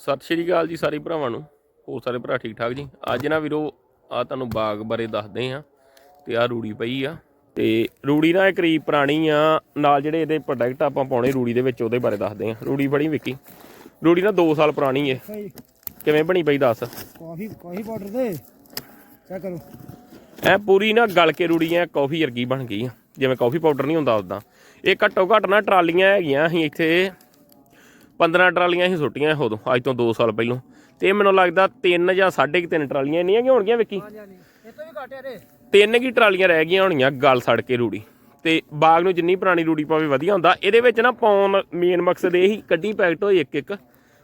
ਸਤਿ ਸ਼੍ਰੀ ਅਕਾਲ ਜੀ ਸਾਰੇ ਭਰਾਵਾਂ ਨੂੰ। ਹੋਰ ਸਾਰੇ ਭਰਾ ਠੀਕ ਠਾਕ ਜੀ? ਅੱਜ ਨਾ ਵੀਰੋ ਆ ਤੁਹਾਨੂੰ ਬਾਗ ਬਾਰੇ ਦੱਸਦੇ ਆ ਤੇ ਆ ਰੂੜੀ ਪਈ ਆ। ਤੇ ਰੂੜੀ ਨਾ ਇਹ ਕਰੀਬ ਪੁਰਾਣੀ ਆ। ਨਾਲ ਜਿਹੜੇ ਇਹਦੇ ਪ੍ਰੋਡਕਟ ਆਪਾਂ ਪਾਉਣੇ ਰੂੜੀ ਦੇ ਵਿੱਚ ਉਹਦੇ ਬਾਰੇ ਦੱਸਦੇ ਆ ਰੂੜੀ ਬੜੀ ਵਿਕੀ। ਰੂੜੀ ਨਾ 2 ਸਾਲ ਪੁਰਾਣੀ ਏ। ਕਿਵੇਂ ਬਣੀ ਪਈ ਦੱਸ? ਕਾਫੀ ਕਾਫੀ ਪਾਊਡਰ ਦੇ ਚੈੱਕ ਕਰੋ? ਐ ਪੂਰੀ ਨਾ ਗਲ ਕੇ ਰੂੜੀ ਐ ਕਾਫੀ ਵਰਗੀ ਬਣ ਗਈ ਆ। ਜਿਵੇਂ ਕਾਫੀ ਪਾਊਡਰ ਨਹੀਂ ਹੁੰਦਾ ਉਦਾਂ। ਇਹ ਘੱਟੋ ਘੱਟ ਨਾ ਟਰਾਲੀਆਂ ਹੈਗੀਆਂ ਅਸੀਂ ਇੱਥੇ 15 ਟਰਾਲੀਆਂ ਅਸੀਂ ਸੁੱਟੀਆਂ ਉਦੋਂ ਅੱਜ ਤੋਂ 2 ਸਾਲ ਪਹਿਲਾਂ। ਤੇ ਇਹ ਮੈਨੂੰ ਲੱਗਦਾ 3 ਜਾਂ 3.5 ਟਰਾਲੀਆਂ ਇੰਨੀਆਂ ਕਿ ਹੋਣਗੀਆਂ ਵਿੱਕੀ? ਹਾਂਜੀ ਹਾਂਜੀ ਇਹ ਤੋਂ ਵੀ ਘੱਟ ਹੈ ਰੇ। ਤਿੰਨ ਕੀ ਟਰਾਲੀਆਂ ਰਹਿ ਗਈਆਂ ਹੋਣੀਆਂ ਗਲ ਸੜ ਕੇ ਰੂੜੀ। ਤੇ ਬਾਗ ਨੂੰ ਜਿੰਨੀ ਪੁਰਾਣੀ ਰੂੜੀ ਪਾਵੇ ਵਧੀਆ ਹੁੰਦਾ ਇਹਦੇ ਵਿੱਚ ਨਾ ਪਾਉਣ ਮੇਨ ਮਕਸਦ ਇਹ ਹੀ ਕੱਢੀ ਪੈਕਟ ਹੋਈ ਇੱਕ ਇੱਕ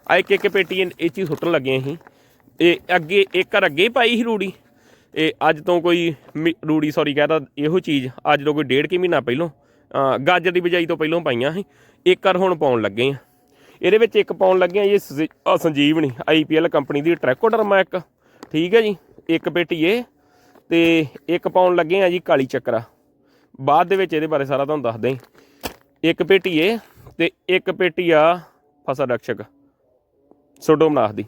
ਆ ਇੱਕ ਇੱਕ ਪੇਟੀ ਇਹ ਚ ਹੀ ਸੁੱਟਣ ਲੱਗੇ ਅਸੀਂ ਇਹ ਅੱਗੇ ਇੱਕ ਘਰ ਅੱਗੇ ਹੀ ਪਾਈ ਸੀ ਰੂੜੀ। ਇਹ ਅੱਜ ਤੋਂ ਕੋਈ ਰੂੜੀ ਸੌਰੀ ਕਹਦਾ ਇਹੋ ਚੀਜ਼ ਅੱਜ ਤੋਂ ਕੋਈ ਡੇਢ ਕਿ ਮਹੀਨਾ ਪਹਿਲਾਂ ਗਾਜਰ ਦੀ ਬਿਜਾਈ ਤੋਂ ਪਹਿਲਾਂ ਪਾਈਆਂ ਸੀ। ਇੱਕ ਘਰ ਹੁਣ ਪਾਉਣ ਲੱਗੇ ਆ। ਇਹਦੇ ਵਿੱਚ ਇੱਕ ਪਾਉਣ ਲੱਗੇ ਆ ਜੀ ਸ- ਆਹ ਸੰਜੀਵਨੀ ਆਈਪੀਐਲ ਕੰਪਨੀ ਦੀ ਟਰੈਕੋਡਰਮਾ ਇੱਕ। ਠੀਕ ਹੈ ਜੀ ਇੱਕ ਪੇਟੀ ਇਹ ਤੇ ਇੱਕ ਪਾਉਣ ਲੱਗੇ ਆ ਜੀ ਕਾਲੀ ਚੱਕਰਾ। ਬਾਅਦ ਦੇ ਵਿੱਚ ਇਹਦੇ ਬਾਰੇ ਸਾਰਾ ਤੁਹਾਨੂੰ ਦੱਸਦੇ ਹਾਂ। ਇੱਕ ਪੇਟੀ ਇਹ ਤੇ ਇੱਕ ਪੇਟੀ ਆ ਫਸਲ ਰਕਸ਼ਕ ਸੋਡੋਮਨਾਸ ਦੀ।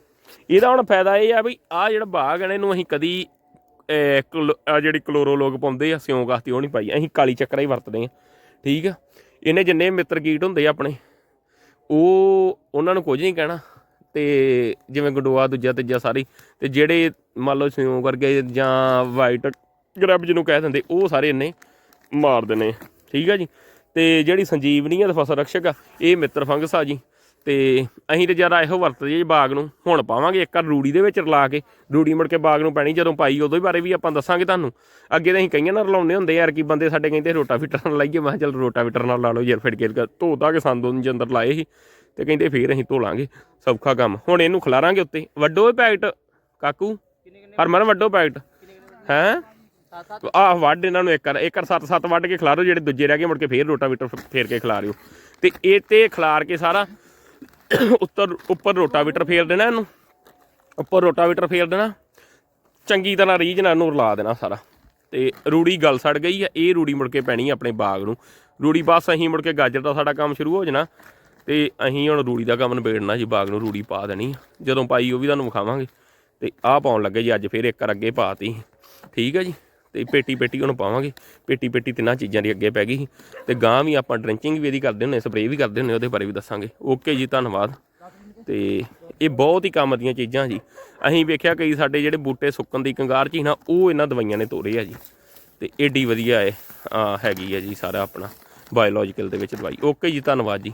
ਇਹਦਾ ਹੁਣ ਫਾਇਦਾ ਇਹ ਆ ਵੀ ਆ ਜਿਹੜਾ ਬਾਗ ਹੈ ਨਾ, ਇਹਨੂੰ ਅਸੀਂ ਕਦੀ ਕਲੋ- ਆਹ ਜਿਹੜੀ ਕਲੋਰੋ ਲੋਕ ਪਾਉਂਦੇ ਆ ਸਿਉਂ ਵਾਸਤੇ ਉਹ ਨਹੀਂ ਪਾਈ। ਅਸੀਂ ਕਾਲੀ ਚੱਕਰਾ ਹੀ ਵਰਤਦੇ ਆ ਠੀਕ ਆ। ਇਹਨੇ ਜਿੰਨੇ ਮਿੱਤਰ ਕੀਟ ਹੁੰਦੇ ਆ ਆਪਣੇ ਉਹ ਉਹਨਾਂ ਨੂੰ ਕੁਝ ਨਹੀਂ ਕਹਿਣਾ ਤੇ ਜਿਵੇਂ ਗੰਡੋਆ, ਦੂਜਾ, ਤੀਜਾ ਸਾਰੀ ਤੇ ਜਿਹੜੇ ਮੰਨ ਲਓ ਸਿਉਂ ਕਰਕੇ ਜਾਂ ਵਾਈਟ ਗਰਬ ਜਿਹਨੂੰ ਕਹਿ ਦਿੰਦੇ, ਉਹ ਸਾਰੇ ਇਹਨੇ ਮਾਰ ਦੇਣੇ ਠੀਕ ਆ ਜੀ? ਤੇ ਜਿਹੜੀ ਸੰਜੀਵਨੀ ਆ ਤੇ ਫਸਲ ਰਕਸ਼ਕ ਆ, ਇਹ ਮਿੱਤਰ ਫੰਗਸ ਆ ਜੀ। ਤੇ ਅਸੀਂ ਤੇ ਜ਼ਿਆਦਾ ਇਹੋ ਵਰਤਦੇ ਜੀ ਬਾਗ ਨੂੰ। ਹੁਣ ਪਾਵਾਂਗੇ ਇੱਕ ਵਾਰ ਰੂੜੀ ਦੇ ਵਿੱਚ ਰਲਾ ਕੇ। ਰੂੜੀ ਮੁੜ ਕੇ ਬਾਗ ਨੂੰ ਪੈਣੀ ਜਦੋਂ ਪਾਈ, ਉਦੋਂ ਹੀ ਬਾਰੇ ਵੀ ਆਪਾਂ ਦੱਸਾਂਗੇ ਤੁਹਾਨੂੰ। ਅੱਗੇ ਤਾਂ ਅਸੀਂ ਕਈਆਂ ਨਾਲ ਰਲਾਉਂਦੇ ਹੁੰਦੇ ਯਾਰ ਕਿ ਬੰਦੇ ਸਾਡੇ ਕਹਿੰਦੇ ਰੋਟਾ ਰੋਟਾਵੀਟਰ ਨਾਲ ਲਾਈਏ। ਮੈਂ ਕਿਹਾ ਚੱਲ ਰੋਟਾਵੀਟਰ ਨਾਲ ਲਾ ਲਓ ਯਾਰ, ਫਿਰ ਕੇ ਧੋ ਧਾ ਕੇ ਸੰਦ ਉਹਨੂੰ ਅੰਦਰ ਲਾਏ ਸੀ। ਤੇ ਕਹਿੰਦੇ ਫੇਰ ਅਸੀਂ ਧੋ ਲਾਂਗੇ ਸੌਖਾ ਕੰਮ। ਹੁਣ ਇਹਨੂੰ ਖਲਾਰਾਂਗੇ ਉੱਤੇ। ਵੱਡੋ ਇਹ ਪੈਕਟ, ਕਾਕੂ? ਹਰਮਨ, ਵੱਡੋ ਪੈਕਟ। ਹੈ? ਆਹ ਵੱਢ ਇਹਨਾਂ ਨੂੰ ਇੱਕ ਕਰ ਇੱਕ ਕਰ ਸੱਤ ਸੱਤ ਵੱਢ ਕੇ ਖਿਲਾਰੋ, ਜਿਹੜੇ ਦੂਜੇ ਰਹਿ ਗਏ, ਮੁੜ ਕੇ ਫੇਰ ਰੋਟਾ ਵੀਟਰ ਫੇਰ ਕੇ ਖਿਲਾਰਿਓ। ਤੇ ਇਹ ਤੇ ਖਿਲਾਰ ਕੇ ਸਾਰਾ ਉੱਤਰ, ਉੱਪਰ ਰੋਟਾਵੀਟਰ ਫੇਰ ਦੇਣਾ ਇਹਨੂੰ। ਉੱਪਰ ਰੋਟਾਵੀਟਰ ਫੇਰ ਦੇਣਾ। ਚੰਗੀ ਤਰ੍ਹਾਂ ਰੀਝ ਨਾਲ ਇਹਨੂੰ ਰਲਾ ਦੇਣਾ ਸਾਰਾ। ਤੇ ਰੂੜੀ ਗਲ ਸੜ ਗਈ ਆ। ਇਹ ਰੂੜੀ ਮੁੜ ਕੇ ਪੈਣੀ ਆ ਆਪਣੇ ਬਾਗ ਨੂੰ। ਰੂੜੀ ਬਸ ਅਸੀਂ ਮੁੜ ਕੇ ਗਾਜਰ ਦਾ ਸਾਡਾ ਕੰਮ ਸ਼ੁਰੂ ਹੋ ਜਾਣਾ। ਤੇ ਅਸੀਂ ਹੁਣ ਰੂੜੀ ਦਾ ਕੰਮ ਨਿਬੇੜਨਾ ਜੀ, ਬਾਗ ਨੂੰ ਰੂੜੀ ਪਾ ਦੇਣੀ ਜਦੋਂ ਪਾਈ ਉਹ ਵੀ ਤੁਹਾਨੂੰ ਵਿਖਾਵਾਂਗੇ। ਤੇ ਆਹ ਪਾਉਣ ਲੱਗੇ ਜੀ, ਅੱਜ ਫੇਰ ਇੱਕ ਕਰ ਅੱਗੇ ਪਾਤੀ। ਠੀਕ ਹੈ ਜੀ? ਤੇ ਪੇਟੀ ਪੇਟੀ ਉਹਨੂੰ ਪਾਵਾਂਗੇ। ਪੇਟੀ ਪੇਟੀ ਤਿੰਨਾਂ ਚੀਜ਼ਾਂ ਦੀ ਅੱਗੇ ਪੈ ਗਈ ਸੀ। ਤੇ ਗਾਂ ਵੀ ਆਪਾਂ ਡ੍ਰਿੰਚਿੰਗ ਵੀ ਇਹਦੀ ਕਰਦੇ ਹੁੰਦੇ, ਸਪਰੇਅ ਵੀ ਕਰਦੇ ਹੁੰਦੇ, ਉਹਦੇ ਬਾਰੇ ਵੀ ਦੱਸਾਂਗੇ। ਓਕੇ ਜੀ, ਧੰਨਵਾਦ। ਤੇ ਇਹ ਬਹੁਤ ਹੀ ਕੰਮ ਦੀਆਂ ਚੀਜ਼ਾਂ ਜੀ। ਅਸੀਂ ਵੇਖਿਆ ਕਈ ਸਾਡੇ ਜਿਹੜੇ ਬੂਟੇ ਸੁੱਕਣ ਦੀ ਕੰਗਾਰ ਚ ਹੀ ਨਾ, ਉਹ ਇਹਨਾਂ ਦਵਾਈਆਂ ਨੇ ਤੋਰੇ ਆ ਜੀ। ਤੇ ਏਡੀ ਵਧੀਆ ਹੈ ਹੈਗੀ ਹੈ ਜੀ ਸਾਰਾ ਆਪਣਾ ਬਾਇਓਲੋਜੀਕਲ ਦੇ ਵਿੱਚ ਦਵਾਈ। ਓਕੇ ਜੀ, ਧੰਨਵਾਦ ਜੀ।